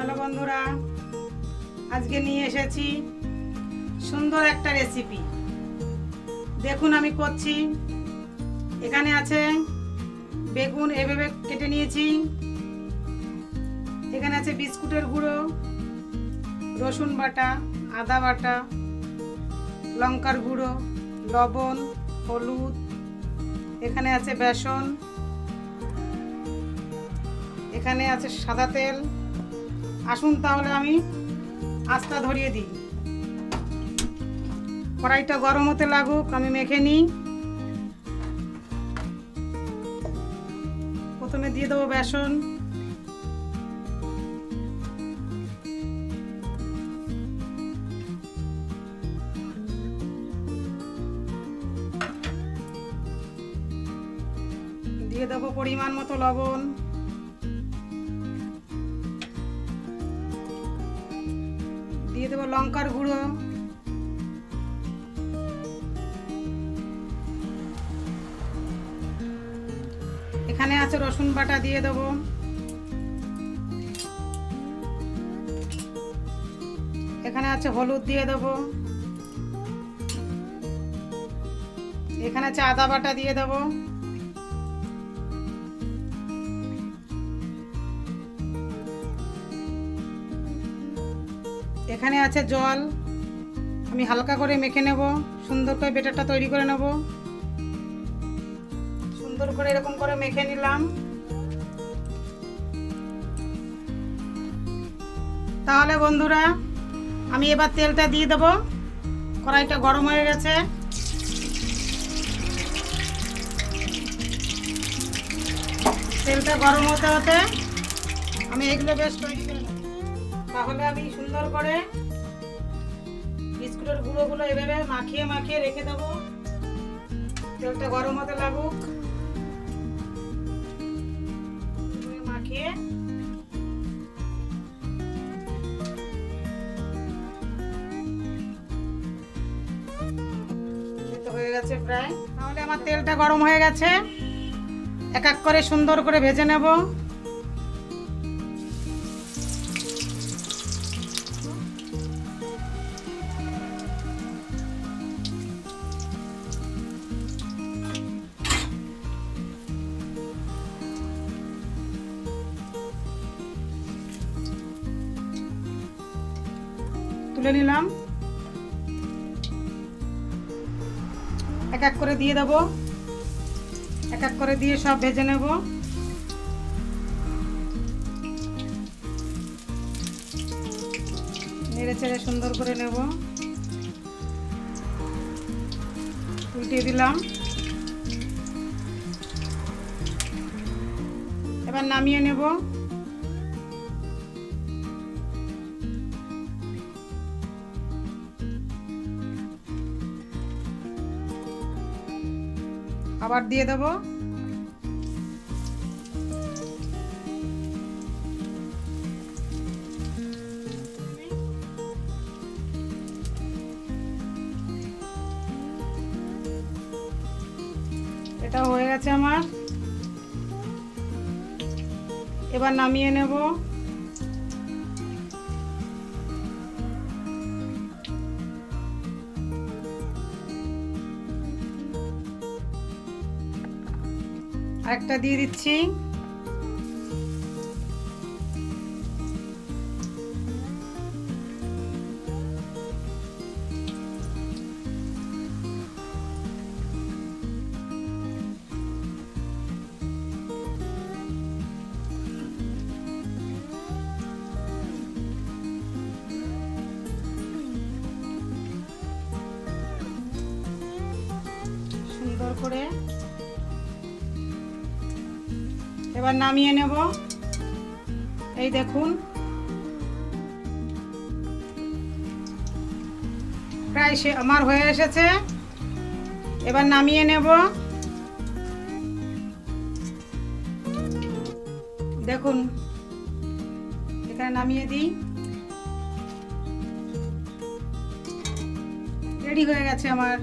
Hello বন্ধুরা, আজকে নিয়ে এসেছি সুন্দর একটা রেসিপি দেখুন আমি করছি। এখানে আছে বেগুন এভাবে কেটে নিয়েছি। এখানে আছে বিস্কুটের গুঁড়ো, রসুন বাটা, আদা বাটা, লঙ্কার গুঁড়ো, লবণ, হলুদ, এখানে আছে বেসন, এখানে আছে সাদা তেল। আসুন তাহলে আমি আস্তা ধরিয়ে দিই। কড়াইটা গরম হতে লাগুক, আমি মেখে নিই। প্রথমে দিয়ে দেবো বেসন। দিয়ে দেবো পরিমাণ মতো লবণ। দিয়ে দেবো লঙ্কার গুঁড়ো। এখানে আছে রসুন বাটা দিয়ে দেবো। এখানে আছে হলুদ দিয়ে দেবো। এখানে আছে আদা বাটা দিয়ে দেবো। এখানে আছে জল। আমি হালকা করে মেখে নেব, সুন্দর করে বেটারটা তৈরি করে নেব। সুন্দর করে এরকম করে মেখে নিলাম। তাহলে বন্ধুরা, আমি এবার তেলটা দিয়ে দেব। কড়াইটা গরম হয়ে গেছে। তেলটা গরম হতে হতে আমি এগুলো বেশ তৈরি করে তাহলে আমি সুন্দর করে বিস্কুটের গুঁড়োগুলো এভাবে মাখিয়ে মাখিয়ে রেখে দেবো। তেলটা গরম হতে লাগুক। মাখিয়ে হয়ে গেছে প্রায়। তাহলে আমার তেলটা গরম হয়ে গেছে। এক এক করে সুন্দর করে ভেজে নেব। তুলে নিলাম। এক এক করে দিয়ে দেবো। এক এক করে দিয়ে সব ভেজে নেব। নেড়ে চেড়ে সুন্দর করে নেব। উল্টে দিলাম। এবার নামিয়ে নেব। আবার দিয়ে দেব। এটা হয়ে গেছে আমার। এবার নামিয়ে নেব। আরেকটা দিয়ে দিচ্ছি। সুন্দর করে এবার নামিয়ে নেব। এই দেখুন। প্রায় সে আমার হয়ে এসেছে। এবার নামিয়ে নেব। দেখুন। এখানে নামিয়ে দিই। রেডি হয়ে গেছে আমার